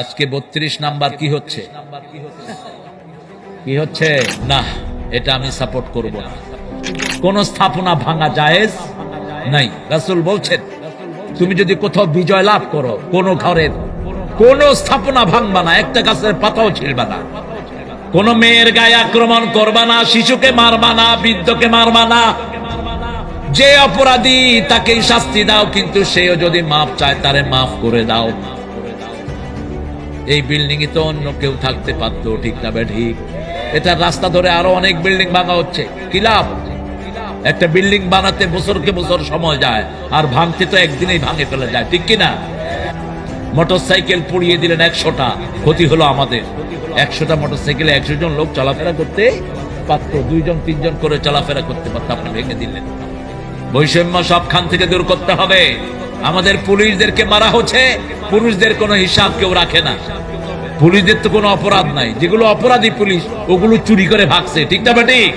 আজকে বত্রিশ নাম্বার কি হচ্ছে? কি হচ্ছে? না, এটা আমি সাপোর্ট করব না। কোন স্থাপনা ভাঙা জায়েজ নাই। রাসুল বলছেন, তুমি যদি কোথাও বিজয় লাভ করো, কোন ঘরের কোন স্থাপনা ভাঙবা না, একটা গাছের পাতাও ছিলবা না। কোন মেয়ের গায়ে আক্রমণ করবা না, শিশুকে মারবা না, বৃদ্ধকে মারবা না। যে অপরাধী তাকেই শাস্তি দাও, কিন্তু সেও যদি মাফ চায়, তারে মাফ করে দাও। এই বিল্ডিং এ তো অন্য কেউ থাকতে পারতো, ঠিক না ঠিক। এটা রাস্তা ধরে আরও অনেক বিল্ডিং ভাঙা হচ্ছে। কি লাভ? একটা বিল্ডিং বানাতে বছরকে বছর সময় যায়, আর ভাঙতে তো একদিনেই ভাঙে ফেলে যায়, ঠিক কি না মোটর সাইকেল পুড়িয়ে দিলেন একশোটা, ক্ষতি হলো আমাদের। একশোটা মোটর সাইকেলে একশো জন লোক চলাফেরা করতে পারতো, দুইজন, তিনজন করে চলাফেরা করতে পারতো আপনি ভেঙে দিলেন। বৈষম্য সবখান থেকে দূর করতে হবে। আমাদের পুলিশদেরকে মারা হচ্ছে, পুরুষদের কোনো হিসাব কেউ রাখে না। পুলিশদের তো কোনো অপরাধ নাই। যেগুলো অপরাধী পুলিশ, ওগুলো চুরি করে ভাগছে। ঠিক না বেটি?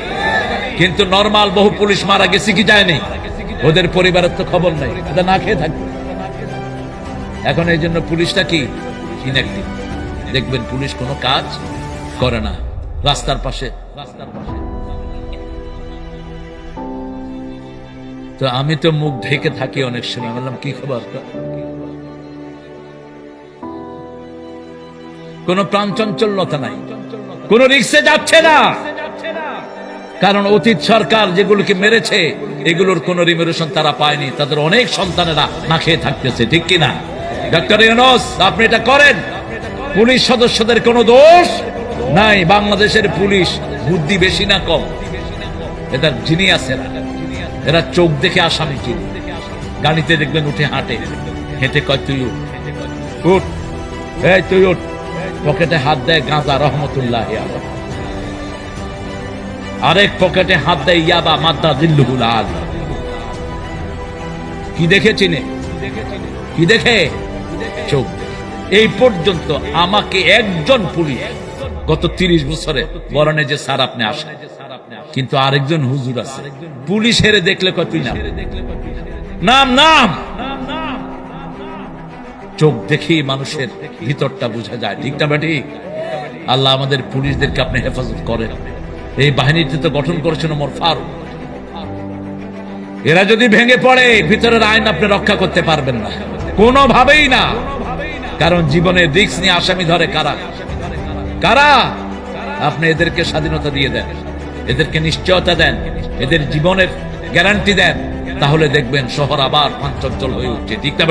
কিন্তু নর্মাল বহু পুলিশ মারা গেছে কি যায়নি ওদের পরিবারের তো খবর নাই। এটা না খেয়ে থাকবে। এখন এই জন্য পুলিশটা কি? দেখবেন পুলিশ কোনো কাজ করে না। রাস্তার পাশে রাস্তার পাশে। তো আমি তো মুখ ঢেকে থাকি অনেক সময়। বললাম, কি খবর? কোন প্রাণ চঞ্চলতা নাই। কোন রিক্সে যাচ্ছে না। কারণ অতীত সরকার যেগুলোকে মেরেছে, এগুলোর কোন রিমোরেশন তারা পায়নি। তাদের অনেক সন্তানেরা না খেয়ে থাকতেছে, ঠিক কিনা? ডক্টর ইউনুস, আপনি এটা করেন। পুলিশ সদস্যদের কোনো দোষ নাই। বাংলাদেশের পুলিশ বুদ্ধি বেশি না কম। এটা জিনিয়াস এরা চোখ দেখে আসামি চিনি গাড়িতে দেখবেন উঠে হাঁটে। হেঁটে কয়, তুই উঠ। এই, তুই উঠ। পকেটে হাত দেয় গাঁজা, রহমতুল্লাহ আরেক পকেটে হাত দেয় ইয়াবা, মাদ্দা দিল্লুহুল আল। কি দেখে চিনে কি দেখে? চোখ। এই পর্যন্ত আমাকে একজন পুলিশ গত তিরিশ বছরে বরণে যে স্যার আপনি আসেন। কিন্তু আরেকজন হুজুর আছে। পুলিশ হেরে দেখলে কত নাম। নাম নাম। চোখ দেখেই মানুষের ভিতরটা বোঝা যায়। ঠিক না ঠিক আল্লাহ আমাদের পুলিশদেরকে আপনি হেফাজত করেন। এই বাহিনীতে তো গঠন করেছেন ওমর ফারুক। এরা যদি ভেঙে পড়ে, ভিতরের আইন আপনি রক্ষা করতে পারবেন না। কোনোভাবেই না। কারণ জীবনের রিক্স নিয়ে আসামি ধরে কারা? কারা? আপনি এদেরকে স্বাধীনতা দিয়ে দেন। এদেরকে নিশ্চয়তা দেন, এদের জীবনের গ্যারান্টি দেন, তাহলে দেখবেন শহর আবার পাঞ্চল হয়ে উঠছে, ঠিক